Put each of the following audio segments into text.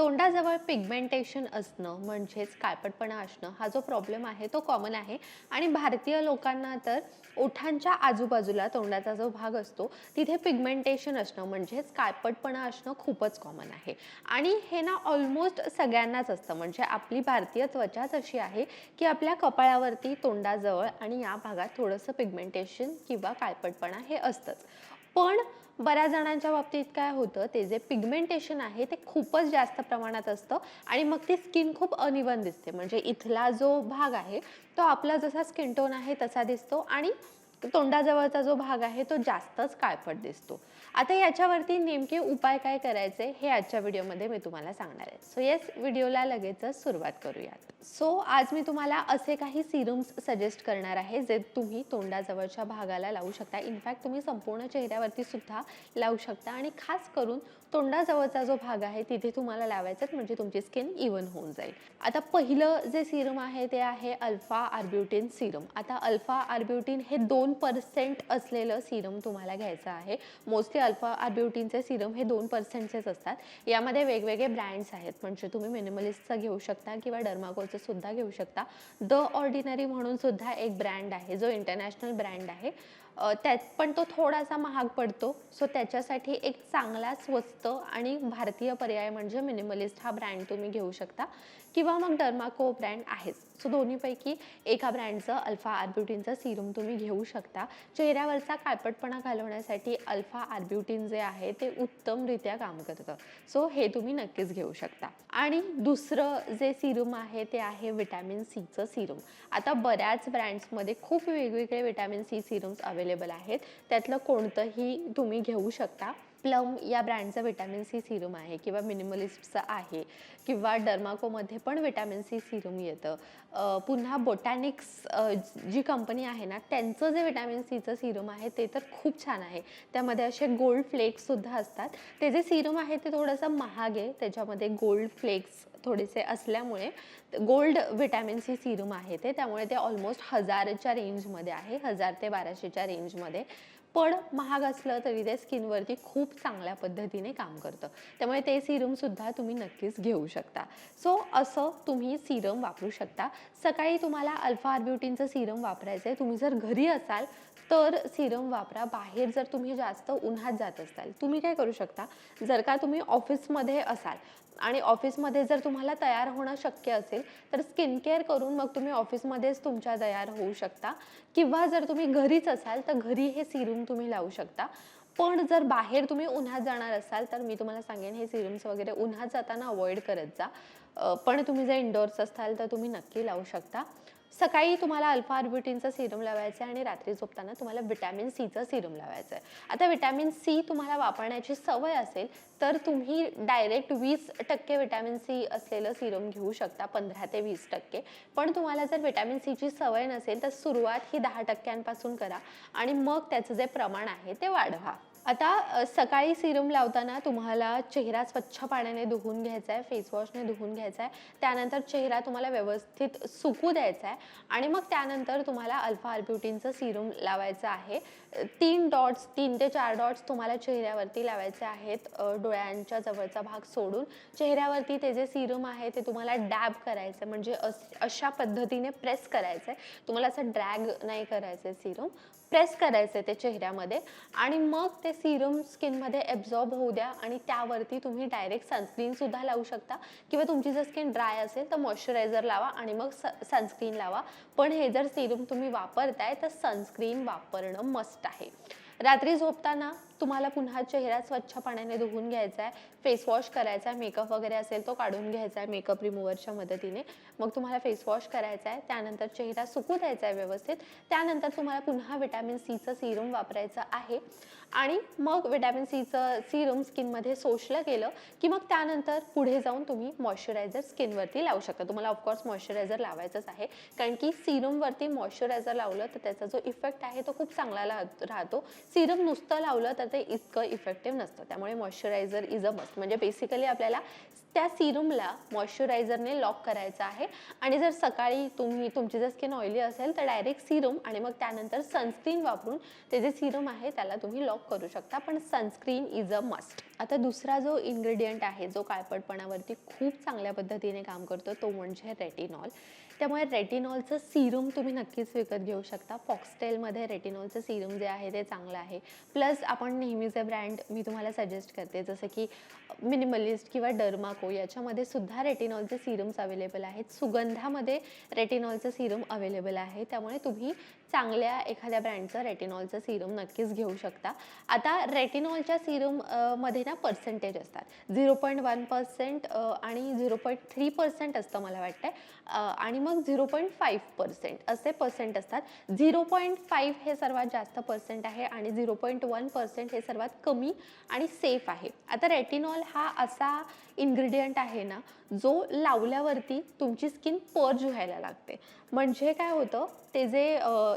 तोंडाजवळ pigmentation असणं म्हणजेच काळपटपणा असणं हा जो प्रॉब्लेम आहे तो कॉमन आहे. आणि भारतीय लोकांना तर ओठांच्या आजूबाजूला तोंडाचा जो भाग असतो तिथे पिगमेंटेशन असणं म्हणजेच काळपटपणा असणं खूपच कॉमन आहे. आणि हे ना ऑलमोस्ट सगळ्यांनाच असतं. म्हणजे आपली भारतीय त्वचाच अशी आहे की आपल्या कपाळावरती तोंडाजवळ आणि या भागात थोडंसं पिगमेंटेशन किंवा काळपटपणा हे असतंच. पण बऱ्याच जणांच्या बाबतीत काय होतं ते जे पिगमेंटेशन आहे ते खूपच जास्त प्रमाणात असतं आणि मग ती स्किन खूप अनिवन दिसते. म्हणजे इथला जो भाग आहे तो आपला जसा स्किन टोन आहे तसा दिसतो आणि तोंडाजवळचा जो भाग आहे तो जास्तच काळपट दिसतो. आता याच्यावरती नेमके उपाय काय करायचे हे आजच्या व्हिडिओमध्ये मी तुम्हाला सांगणार आहे. सो येस व्हिडिओला लगेचच सुरुवात करूयात. सो आज मी तुम्हाला असे काही सिरम्स सजेस्ट करणार आहे जे तुम्ही तोंडाजवळच्या भागाला लावू शकता. इनफॅक्ट तुम्ही संपूर्ण चेहऱ्यावरती सुद्धा लावू शकता आणि खास करून तोंडाजवळचा जो भाग आहे तिथे तुम्हाला लावायचं म्हणजे तुमची स्किन इवन होऊन जाईल. आता पहिलं जे सिरम आहे ते आहे अल्फा आर्ब्युटिन सिरम आता अल्फा आर्ब्युटिन हे दोन पर्सेंट असलेलं सिरम तुम्हाला घ्यायचं आहे. मोस्टली अल्फा आर्ब्युटिनचे सिरम हे दोन पर्सेंटचेच असतात. यामध्ये वेगवेगळे ब्रँड्स आहेत. म्हणजे तुम्ही मिनिमलिस्टचा घेऊ शकता किंवा डर्माकोल सुद्धा घेऊ शकता. द ऑर्डिनरी म्हणून सुद्धा एक ब्रँड आहे जो इंटरनॅशनल ब्रँड आहे. त्यात पण तो थोडासा महाग पडतो. सो त्याच्यासाठी एक चांगला स्वस्त आणि भारतीय पर्याय म्हणजे मिनिमलिस्ट हा ब्रँड तुम्ही घेऊ शकता. किंवा मग डर्माको ब्रँड आहेच. सो दोन्हीपैकी एका ब्रँडचं अल्फा आर्ब्युटीनचं सिरम तुम्ही घेऊ शकता. चेहऱ्यावरचा काळपटपणा घालवण्यासाठी अल्फा आर्ब्युटीन जे आहे ते उत्तमरित्या काम करतं. सो हे तुम्ही नक्कीच घेऊ शकता. आणि दुसरं जे सिरम आहे ते आहे विटॅमिन सीचं सिरम आता बऱ्याच ब्रँड्समध्ये खूप वेगवेगळे विटॅमिन सी सिरम्स अवेलेबल आहेत. त्यातलं कोणतंही तुम्ही घेऊ शकता. प्लम या ब्रँडचं विटॅमिन सी सिरम आहे किंवा मिनिमलिस्टचं आहे किंवा डर्माकोमध्ये पण विटॅमिन सी सिरम येतं. पुन्हा बोटॅनिक्स जी कंपनी आहे ना त्यांचं जे विटॅमिन सीचं सिरम आहे ते तर खूप छान आहे. त्यामध्ये असे गोल्ड फ्लेक्ससुद्धा असतात. ते जे सिरम आहे ते थोडंसं महाग आहे. त्याच्यामध्ये गोल्ड फ्लेक्स थोडेसे असल्यामुळे गोल्ड विटॅमिन सी सिरम आहे ते. त्यामुळे ते ऑलमोस्ट हजारच्या रेंजमध्ये आहे. हजार ते बाराशेच्या रेंजमध्ये. पण महाग असलं तरी ते स्किनवरती खूप चांगल्या पद्धतीने काम करतं. त्यामुळे ते सिरमसुद्धा तुम्ही नक्कीच घेऊ शकता. सो असं तुम्ही सिरम वापरू शकता. सकाळी तुम्हाला अल्फा आर्ब्युटिनचं सिरम वापरायचं आहे तुम्ही जर घरी असाल तर सिरम वापरा. बाहेर जर तुम्ही जास्त उन्हात जात असाल तुम्ही काय करू शकता? जर का तुम्ही ऑफिसमध्ये असाल आणि ऑफिसमध्ये जर तुम्हाला तयार होणं शक्य असेल तर स्किन केअर करून मग तुम्ही ऑफिसमध्येच तुमच्या तयार होऊ शकता. किंवा जर तुम्ही घरीच असाल तर घरी हे सिरूम तुम्ही लावू शकता. पण जर बाहेर तुम्ही उन्हात जाणार असाल तर मी तुम्हाला सांगेन हे सिरम्स वगैरे उन्हात जाताना अवॉइड करत जा. पण तुम्ही जर इंडोर्स असाल तर तुम्ही नक्की लावू शकता. सकाळी तुम्हाला अल्फा आर्ब्युटिनचं सिरम लावायचं आहे आणि रात्री झोपताना तुम्हाला विटॅमिन सीचं सिरम लावायचं आहे आता विटॅमिन सी तुम्हाला वापरण्याची सवय असेल तर तुम्ही डायरेक्ट वीस टक्के विटॅमिन सी असलेलं सिरम घेऊ शकता पंधरा ते वीस टक्के. पण तुम्हाला जर विटॅमिन सीची सवय नसेल तर सुरुवात ही दहा टक्क्यांपासून करा आणि मग त्याचं जे प्रमाण आहे ते वाढवा. आता सकाळी सिरम लावताना तुम्हाला चेहरा स्वच्छ पाण्याने धुवून घ्यायचा आहे फेसवॉशने धुवून घ्यायचा आहे त्यानंतर चेहरा तुम्हाला व्यवस्थित सुकू द्यायचा आहे आणि मग त्यानंतर तुम्हाला अल्फा आर्ब्युटिनचं सिरम लावायचं आहे. तीन डॉट्स तीन ते चार डॉट्स तुम्हाला चेहऱ्यावरती लावायचे आहेत डोळ्यांच्या जवळचा भाग सोडून. चेहऱ्यावरती ते जे सिरम आहे ते तुम्हाला डॅब करायचं म्हणजे अस अशा पद्धतीने प्रेस करायचं आहे तुम्हाला असं ड्रॅग नाही करायचं आहे सिरम प्रेस करायचं ते चेहऱ्यामध्ये. आणि मग ते सिरम स्किनमध्ये ॲब्झॉर्ब होऊ द्या आणि त्यावरती तुम्ही डायरेक्ट सनस्क्रीनसुद्धा लावू शकता. किंवा तुमची जर स्किन ड्राय असेल तर मॉइश्चरायझर लावा आणि मग स सनस्क्रीन लावा. पण हे जर सिरम तुम्ही वापरताय तर सनस्क्रीन वापरणं मस्ट आहे. रात्री झोपताना तुम्हाला पुन्हा चेहरा स्वच्छ पाण्याने धुवून घ्यायचा आहे फेसवॉश करायचा आहे मेकअप वगैरे असेल तो काढून घ्यायचा आहे मेकअप रिमूव्हरच्या मदतीने. मग तुम्हाला फेसवॉश करायचा आहे त्यानंतर चेहरा सुकू द्यायचा आहे व्यवस्थित. त्यानंतर तुम्हाला पुन्हा विटॅमिन सीचं सिरम वापरायचं आहे. आणि मग विटॅमिन सीचं सिरम स्किनमध्ये सोशलं गेलं की मग त्यानंतर पुढे जाऊन तुम्ही मॉइश्चरायझर स्किनवरती लावू शकता. तुम्हाला ऑफकोर्स मॉइश्चरायझर लावायचंच आहे. कारण की सिरमवरती मॉइश्चरायझर लावलं तर त्याचा जो इफेक्ट आहे तो खूप चांगला राहतो. सिरम नुसतं लावलं तर ते इतकं इफेक्टिव्ह नसतं. त्यामुळे मॉइश्चरायझर इज अ मस्ट म्हणजे बेसिकली आपल्याला त्या सिरमला मॉइश्चरायझरने लॉक करायचं आहे. आणि जर सकाळी तुम्ही तुमची जर स्किन ऑइली असेल तर डायरेक्ट सिरम आणि मग त्यानंतर सनस्क्रीन वापरून ते जे सिरम आहे त्याला तुम्ही लॉक करू शकता. पण सनस्क्रीन इज अ मस्ट आता दुसरा जो इन्ग्रेडियंट आहे जो काळपटपणावरती खूप चांगल्या पद्धतीने काम करतो तो म्हणजे रेटिनॉल त्यामुळे रेटिनॉलचं सिरम तुम्ही नक्कीच विकत घेऊ शकता. फॉक्सटेलमध्ये रेटिनॉलचं सिरम जे आहे ते चांगलं आहे. प्लस आपण नेहमीचे ब्रँड मी तुम्हाला सजेस्ट करते जसं की मिनिमलिस्ट किंवा डर्माको याच्यामध्ये सुद्धा रेटिनॉलचे सिरम्स अवेलेबल आहेत. सुगंधामध्ये रेटिनॉलचं सिरम अवेलेबल आहे. त्यामुळे तुम्ही चांगल्या एखाद्या ब्रँडचं रेटिनॉलचं सिरम नक्कीच घेऊ शकता. आता रेटिनॉलच्या सिरममध्ये ना पर्सेंटेज असतात. झिरो पॉईंट वन पर्सेंट आणि झिरो पॉईंट थ्री पर्सेंट असतं मला वाटतंय. आणि मग झिरो पॉईंट फाईव्ह पर्सेंट असे पर्सेंट असतात. झिरो पॉईंट फाईव्ह हे सर्वात जास्त पर्सेंट आहे आणि झिरो पॉईंट वन पर्सेंट हे सर्वात कमी आणि सेफ आहे. आता रेटिनॉल हा असा इन्ग्रेडियंट आहे ना जो लावल्यावरती तुमची स्किन पर्ज व्हायला लागते. म्हणजे काय होतं ते जे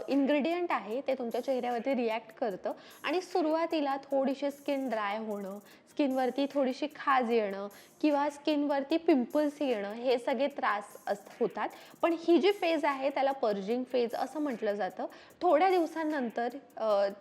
इन्ग्रेडियंट आहे ते तुमच्या चेहऱ्यावरती रिॲक्ट करतं आणि सुरुवातीला थोडीशी स्किन ड्राय होणं स्किनवरती थोडीशी खाज येणं किंवा स्किनवरती पिंपल्स येणं हे सगळे त्रास अस होतात. पण ही जी फेज आहे त्याला पर्जिंग फेज असं म्हटलं जातं. थोड्या दिवसांनंतर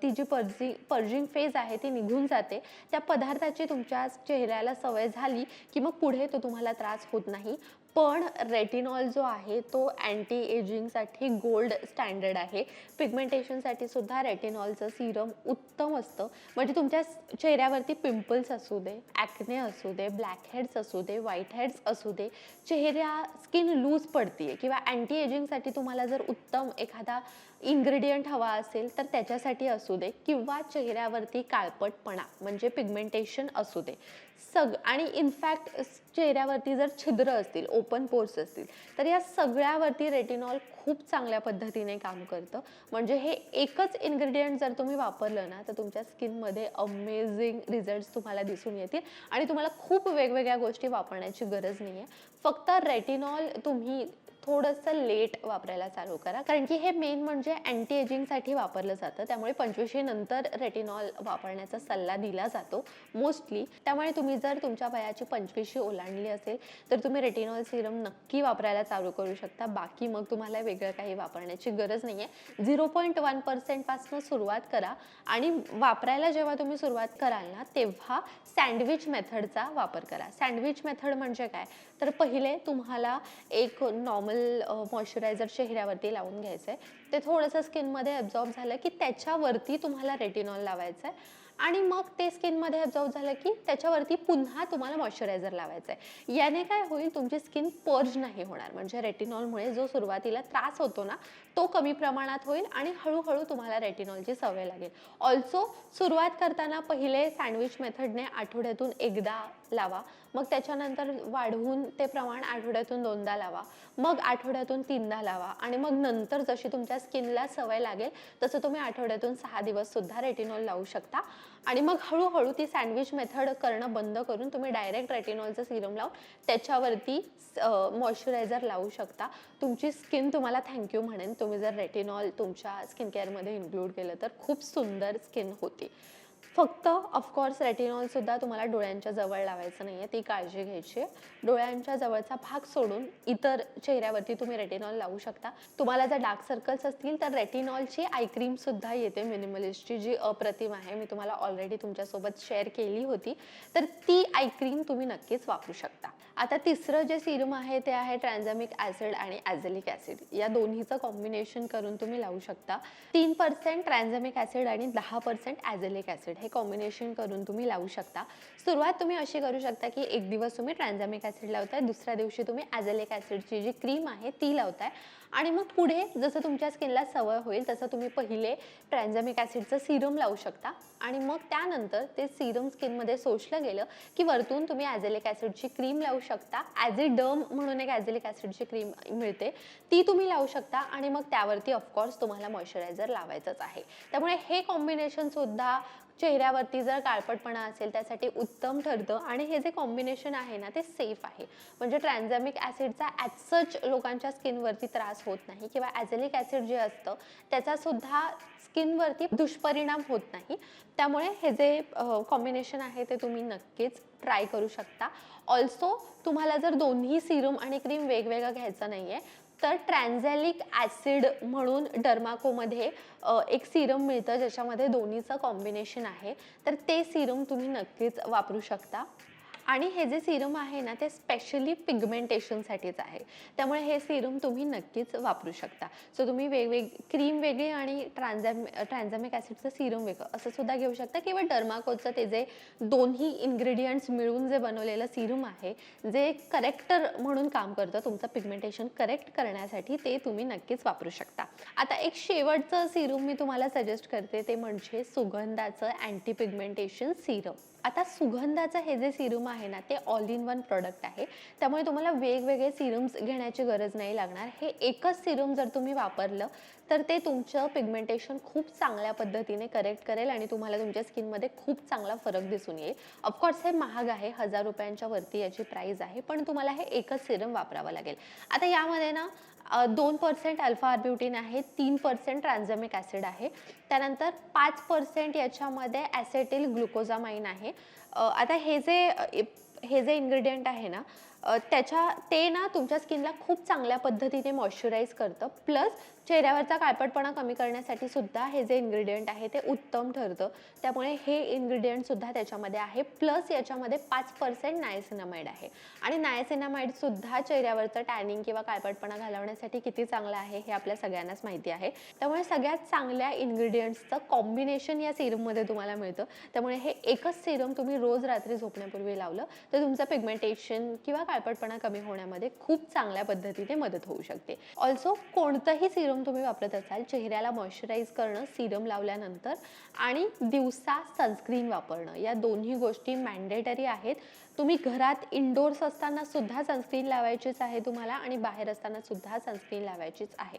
ती जी पर्जिंग पर्जिंग फेज आहे ती निघून जाते. त्या पदार्थाची तुमच्या चेहऱ्याला सवय झाली की मग पुढे तो तुम्हाला त्रास होत नाही. पण रेटिनॉल जो आहे तो अँटी एजिंगसाठी गोल्ड स्टँडर्ड आहे. पिगमेंटेशनसाठी सुद्धा रेटिनॉलचं सिरम उत्तम असतं. म्हणजे तुमच्या चेहऱ्यावरती पिंपल्स असू दे ॲक्ने असू दे ब्लॅक हेड्स असू दे व्हाईट हेड्स असू दे चेहऱ्या स्किन लूज पडतीये. किंवा अँटी एजिंगसाठी तुम्हाला जर उत्तम एखादा इन्ग्रेडियंट हवा असेल तर त्याच्यासाठी असू दे किंवा चेहऱ्यावरती काळपटपणा म्हणजे पिगमेंटेशन असू दे. सग आणि इनफॅक्ट चेहऱ्यावरती जर छिद्र असतील ओपन पोर्स असतील तर या सगळ्यावरती रेटिनॉल खूप चांगल्या पद्धतीने काम करतं. म्हणजे हे एकच इन्ग्रेडियंट जर तुम्ही वापरलं ना तर तुमच्या स्किनमध्ये अमेझिंग रिझल्ट्स तुम्हाला दिसून येतील. आणि तुम्हाला खूप वेगवेगळ्या गोष्टी वापरण्याची गरज नाही आहे फक्त रेटिनॉल तुम्ही थोडंसं लेट वापरायला चालू करा. कारण की हे मेन म्हणजे अँटी एजिंगसाठी वापरलं जातं. त्यामुळे पंचवीसशे नंतर रेटिनॉल वापरण्याचा सल्ला दिला जातो मोस्टली त्यामुळे तुम्ही जर तुमच्या वयाची पंचवीसशे ओलांडली असेल तर तुम्ही रेटिनॉल सिरम नक्की वापरायला चालू करू शकता. बाकी मग तुम्हाला वेगळं काही वापरण्याची गरज नाही आहे झिरो पॉईंट वन पर्सेंटपासून सुरुवात करा. आणि वापरायला जेव्हा तुम्ही सुरुवात कराल ना तेव्हा सँडविच मेथडचा वापर करा. सँडविच मेथड म्हणजे काय? तर पहिले तुम्हाला एक नॉर्मल मॉइश्चरायझर चेहऱ्यावरती लावून घ्यायचं आहे ते थोडंसं स्किनमध्ये ॲब्झॉर्ब झालं की त्याच्यावरती तुम्हाला रेटिनॉल लावायचं आहे आणि मग ते स्किनमध्ये ॲब्झॉर्ब झालं की त्याच्यावरती पुन्हा तुम्हाला मॉइश्चरायझर लावायचं आहे याने काय होईल तुमची स्किन पर्ज नाही होणार. म्हणजे रेटिनॉलमुळे जो सुरुवातीला त्रास होतो ना तो कमी प्रमाणात होईल आणि हळूहळू तुम्हाला रेटिनॉलची सवय लागेल. ऑल्सो सुरुवात करताना पहिले सँडविच मेथडने आठवड्यातून एकदा लावा. मग त्याच्यानंतर वाढवून ते प्रमाण आठवड्यातून दोनदा लावा. मग आठवड्यातून तीनदा लावा. आणि मग नंतर जशी तुमच्या स्किनला सवय लागेल तसं तुम्ही आठवड्यातून सहा दिवस सुद्धा रेटिनॉल लावू शकता. आणि मग हळूहळू ती सँडविच मेथड करणं बंद करून तुम्ही डायरेक्ट रेटिनॉलचं सिरम लावून त्याच्यावरती मॉइश्चरायझर लावू शकता. तुमची स्किन तुम्हाला थँक्यू म्हणेन. तुम्ही जर रेटिनॉल तुमच्या स्किन केअरमध्ये इन्क्लूड केलं तर खूप सुंदर स्किन होती. फक्त ऑफकोर्स रेटिनॉलसुद्धा तुम्हाला डोळ्यांच्या जवळ लावायचं नाही आहे ती काळजी घ्यायची. आहे डोळ्यांच्या जवळचा भाग सोडून इतर चेहऱ्यावरती तुम्ही रेटिनॉल लावू शकता. तुम्हाला जर डार्क सर्कल्स असतील तर रेटिनॉलची आय येते मिनिमलिस्टची जी अप्रतिम आहे. मी तुम्हाला ऑलरेडी तुमच्यासोबत शेअर केली होती. तर ती आय क्रीम तुम्ही नक्कीच वापरू शकता. आता तिसरं जे सिरम आहे ते आहे ट्रान्झॅमिक ॲसिड आणि ॲझेलिक ॲसिड. या दोन्हीचं कॉम्बिनेशन करून तुम्ही लावू शकता. तीन पर्सेंट ट्रान्झॅमिक ॲसिड आणि दहा पर्सेंट ॲझेलिक ॲसिड हे कॉम्बिनेशन करून तुम्ही लावू शकता. सुरुवात तुम्ही अशी करू शकता की एक दिवस तुम्ही ट्रान्झॅमिक ॲसिड लावताय दुसऱ्या दिवशी तुम्ही ॲझेलिक ॲसिडची जी क्रीम आहे ती लावताय. आणि मग पुढे जसं तुमच्या स्किनला सवय होईल तसं तुम्ही पहिले ट्रान्झॅमिक ॲसिडचं सिरम लावू शकता. आणि मग त्यानंतर ते सिरम स्किनमध्ये सोशलं गेलं की वरतून तुम्ही ॲझेलिक ॲसिडची क्रीम लावू शकता. ॲज ए डर्म म्हणून एक ॲझेलिक ॲसिडची क्रीम मिळते. ती तुम्ही लावू शकता आणि मग त्यावरती ऑफकोर्स तुम्हाला मॉइश्चरायझर लावायचंच आहे. त्यामुळे हे कॉम्बिनेशनसुद्धा चेहऱ्यावरती जर काळपटपणा असेल त्यासाठी उत्तम ठरतं. आणि हे जे कॉम्बिनेशन आहे ना ते सेफ आहे. म्हणजे ट्रान्झॅमिक ॲसिडचा ॲज सच लोकांच्या स्किनवरती त्रास होत नाही किंवा ॲझेलिक ॲसिड जे असतं त्याचासुद्धा स्किनवरती दुष्परिणाम होत नाही. त्यामुळे हे जे कॉम्बिनेशन आहे ते तुम्ही नक्कीच ट्राय करू शकता. ऑल्सो तुम्हाला जर दोन्ही सिरम आणि क्रीम वेगवेगळं घ्यायचं नाही आहे तर ट्रॅन्झॅलिक ॲसिड म्हणून डर्माकोमध्ये एक सिरम मिळतं ज्याच्यामध्ये दोन्हीचं कॉम्बिनेशन आहे. तर ते सिरम तुम्ही नक्कीच वापरू शकता. आणि हे जे सिरम आहे ना ते स्पेशली पिगमेंटेशनसाठीच आहे. त्यामुळे हे सिरम तुम्ही नक्कीच वापरू शकता. सो तुम्ही वेगवेग क्रीम वेगळी आणि ट्रान्झॅम ट्रान्झॅमिक ॲसिडचं सिरम वेगळं असं सुद्धा घेऊ शकता किंवा डर्माकोचं ते जे दोन्ही इन्ग्रेडियंट्स मिळून जे बनवलेलं सिरम आहे जे करेक्टर म्हणून काम करतं तुमचं पिगमेंटेशन करेक्ट करण्यासाठी ते तुम्ही नक्कीच वापरू शकता. आता एक शेवटचं सिरम मी तुम्हाला सजेस्ट करते ते म्हणजे सुगंधाचं अँटी पिगमेंटेशन सिरम. आता सुगंधाचं हे जे सिरम आहे ना ते ऑल इन वन प्रोडक्ट आहे. त्यामुळे तुम्हाला वेगवेगळे सिरम्स घेण्याची गरज नाही लागणार. हे एकच सिरम जर तुम्ही वापरलं तर ते तुमचं पिगमेंटेशन खूप चांगल्या पद्धतीने करेक्ट करेल आणि तुम्हाला तुमच्या स्किनमध्ये खूप चांगला फरक दिसून येईल. ऑफकोर्स हे महाग आहे हजार रुपयांच्या वरती याची प्राईस आहे पण तुम्हाला हे एकच सिरम वापरावं लागेल. आता यामध्ये ना दोन पर्सेंट अल्फा आर्ब्युटीन आहे तीन पर्सेंट ट्रान्झॅमिक ॲसिड आहे त्यानंतर पाच पर्सेंट याच्यामध्ये ॲसेटिल ग्लुकोजामाइन आहे. आता हे जे हे जे इन्ग्रेडियंट आहे ना त्याच्या ते ना तुमच्या स्किनला खूप चांगल्या पद्धतीने मॉइश्चराईज करतं. प्लस चेहऱ्यावरचा काळपटपणा कमी करण्यासाठी सुद्धा हे जे इन्ग्रेडियंट आहे ते उत्तम ठरतं. त्यामुळे हे इन्ग्रेडियंटसुद्धा त्याच्यामध्ये आहे. प्लस याच्यामध्ये पाच पर्सेंट नायसिनामाइड आहे. आणि नायसिनामाईडसुद्धा चेहऱ्यावरचं टॅनिंग किंवा काळपटपणा घालवण्यासाठी किती चांगलं आहे हे आपल्या सगळ्यांनाच माहिती आहे. त्यामुळे सगळ्यात चांगल्या इन्ग्रेडियंट्सचं कॉम्बिनेशन या सिरममध्ये तुम्हाला मिळतं. त्यामुळे हे एकच सिरम तुम्ही रोज रात्री झोपण्यापूर्वी लावलं तर तुमचं पिगमेंटेशन किंवा काळपटपणा कमी होण्यामध्ये खूप चांगल्या पद्धतीने मदत होऊ शकते. ऑल्सो कोणतंही सिरम तुम्ही वापरत असाल चेहऱ्याला मॉइश्चराईज करणं सिरम लावल्यानंतर आणि दिवसा सनस्क्रीन वापरणं या दोन्ही गोष्टी मॅन्डेटरी आहेत. तुम्ही घरात इनडोर्स असताना सुद्धा सनस्क्रीन लावायचीच आहे तुम्हाला आणि बाहेर असताना सुद्धा सनस्क्रीन लावायचीच आहे.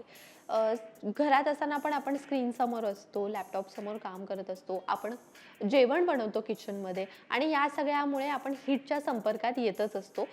घरात असताना पण आपण स्क्रीनसमोर असतो लॅपटॉपसमोर काम करत असतो आपण जेवण बनवतो किचनमध्ये आणि या सगळ्यामुळे आपण हीटच्या संपर्कात येतच असतो.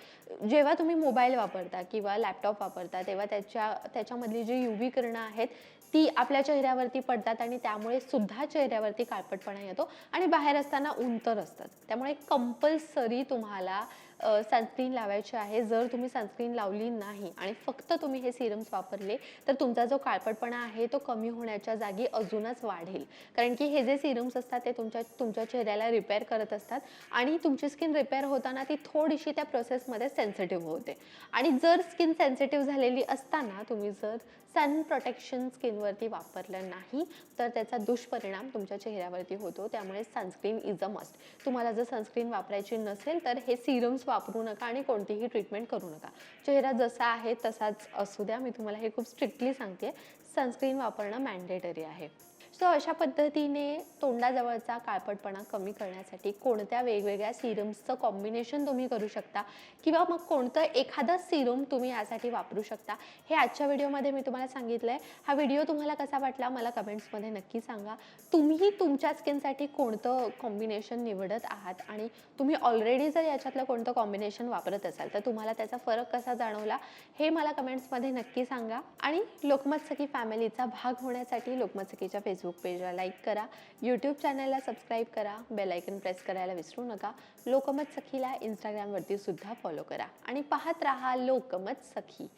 जेव्हा तुम्ही मोबाईल वापरता किंवा लॅपटॉप वापरता तेव्हा त्याच्या त्याच्यामधली जी यू व्ही किरणं आहेत ती आपल्या चेहऱ्यावरती पडतात आणि त्यामुळे सुद्धा चेहऱ्यावरती काळपटपणा येतो आणि बाहेर असताना उंतर असतात. त्यामुळे कंपल्सरी तुम्हाला सनस्क्रीन लावायची आहे. जर तुम्ही सनस्क्रीन लावली नाही आणि फक्त तुम्ही हे सिरम्स वापरले तर तुमचा जो काळपटपणा आहे तो कमी होण्याच्या जागी अजूनच वाढेल. कारण की हे जे सिरम्स असतात ते तुमच्या तुमच्या चेहऱ्याला रिपेअर करत असतात आणि तुमची स्किन रिपेअर होताना ती थोडीशी त्या प्रोसेसमध्ये सेन्सिटिव्ह होते. आणि जर स्किन सेन्सिटिव्ह झालेली असताना तुम्ही जर सन प्रोटेक्शन स्किनवरती वापरलं नाही तर त्याचा दुष्परिणाम तुमच्या चेहऱ्यावरती होतो. त्यामुळे सनस्क्रीन इज अ मस्ट तुम्हाला जर सनस्क्रीन वापरायची नसेल तर हे सिरम्स वापरू नका आणि कोणतीही ट्रीटमेंट करू नका. चेहरा जसा आहे तसाच असू द्या. मी तुम्हाला हे खूप स्ट्रिक्टली सांगते. सनस्क्रीन वापरणं मॅन्डेटरी आहे. सो अशा पद्धतीने तोंडाजवळचा काळपटपणा कमी करण्यासाठी कोणत्या वेगवेगळ्या सिरम्सचं कॉम्बिनेशन तुम्ही करू शकता किंवा मग कोणतं एखादं सिरम तुम्ही यासाठी वापरू शकता हे आजच्या व्हिडिओमध्ये मी तुम्हाला सांगितलं आहे हा व्हिडिओ तुम्हाला कसा वाटला मला कमेंट्समध्ये नक्की सांगा. तुम्ही तुमच्या स्किनसाठी कोणतं कॉम्बिनेशन निवडत आहात आणि तुम्ही ऑलरेडी जर याच्यातलं कोणतं कॉम्बिनेशन वापरत असाल तर तुम्हाला त्याचा फरक कसा जाणवला हे मला कमेंट्समध्ये नक्की सांगा. आणि लोकमत सखी फॅमिलीचा भाग होण्यासाठी लोकमत सखीच्या फेसबुक पेजला लाईक करा. यूट्यूब चॅनलला सबस्क्राईब करा. बेल आयकन प्रेस करायला विसरू नका. लोकमत सखीला इंस्टाग्रामवरती सुद्धा फॉलो करा. आणि पाहत राहा लोकमत सखी.